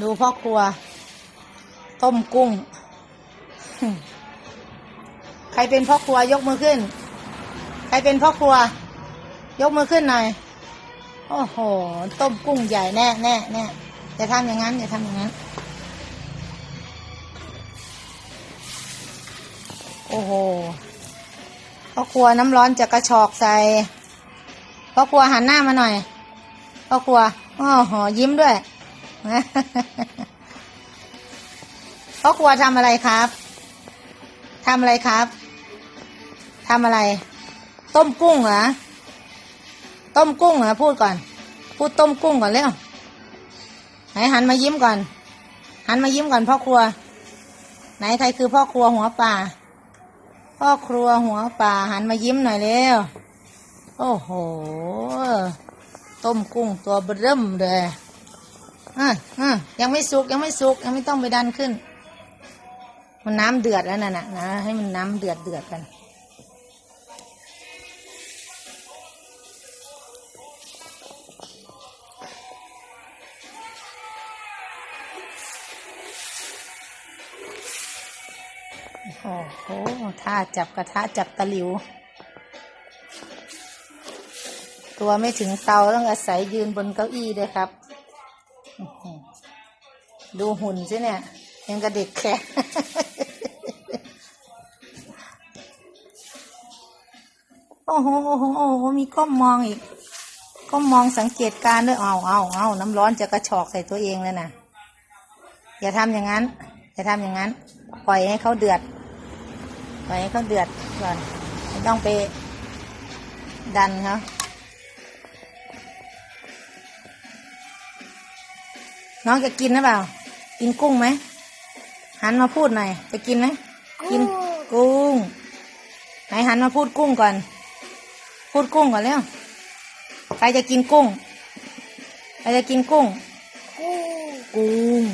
ดูพ่อครัว ต้มกุ้ง ใครเป็นพ่อครัวยกมือขึ้น ใครเป็นพ่อครัว ยกมือขึ้นหน่อยโอ้โห ต้มกุ้งใหญ่แน่แน่แน่อย่าทำอย่างนั้นอย่าทำอย่างนั้น โอ้โหพ่อครัวน้ำร้อนจะกระชอกใส่พ่อครัวหันหน้ามาหน่อยพ่อครัว โอ้โห ยิ้มด้วย พ่อครัวทำอะไรครับทำอะไรครับทำอะไร ต้มกุ้งเหรอต้มกุ้งเหรอพูดก่อน พูดต้มกุ้งก่อนเร็วไหนหันมายิ้มก่อน หันมายิ้มก่อนพ่อครัว ไหนใครคือพ่อครัวหัวป่า พ่อครัวหัวป่า หันมายิ้มหน่อยเร็วโอ้โห ต้มกุ้งตัวเบิ่มเลย อะอะยังไม่สุกยังไม่สุกยังไม่ต้องไปดันขึ้น มันน้ำเดือดแล้วน่ะนะนะให้มันน้ำเดือดเดือดกัน โอ้โหท่าจับกระทะจับตะหลิว ตัวไม่ถึงเตาต้องอาศัยยืนบนเก้าอี้ด้วยครับ ดูหุ่นสิเนี่ย ยังกระเด็กแค่โอ้โหโอ้โหโอ้โหมีก้มมองอีก ก้มมองสังเกตการด้วยเอาเอาเอาน้ำร้อนจะกระชอกใส่ตัวเองเลยนะอย่าทำอย่างนั้น อย่าทำอย่างนั้น ปล่อยให้เขาเดือด ปล่อยให้เขาเดือดก่อนไม่ต้องไปดันเขา น้องจะกินหรือเปล่า กินกุ้งไหม หันมาพูดหน่อย จะกินไหม กินกุ้ง ไหนหันมาพูดกุ้งก่อน พูดกุ้งก่อนเร็วใครจะกินกุ้ง ใครจะกินกุ้ง กุ้ง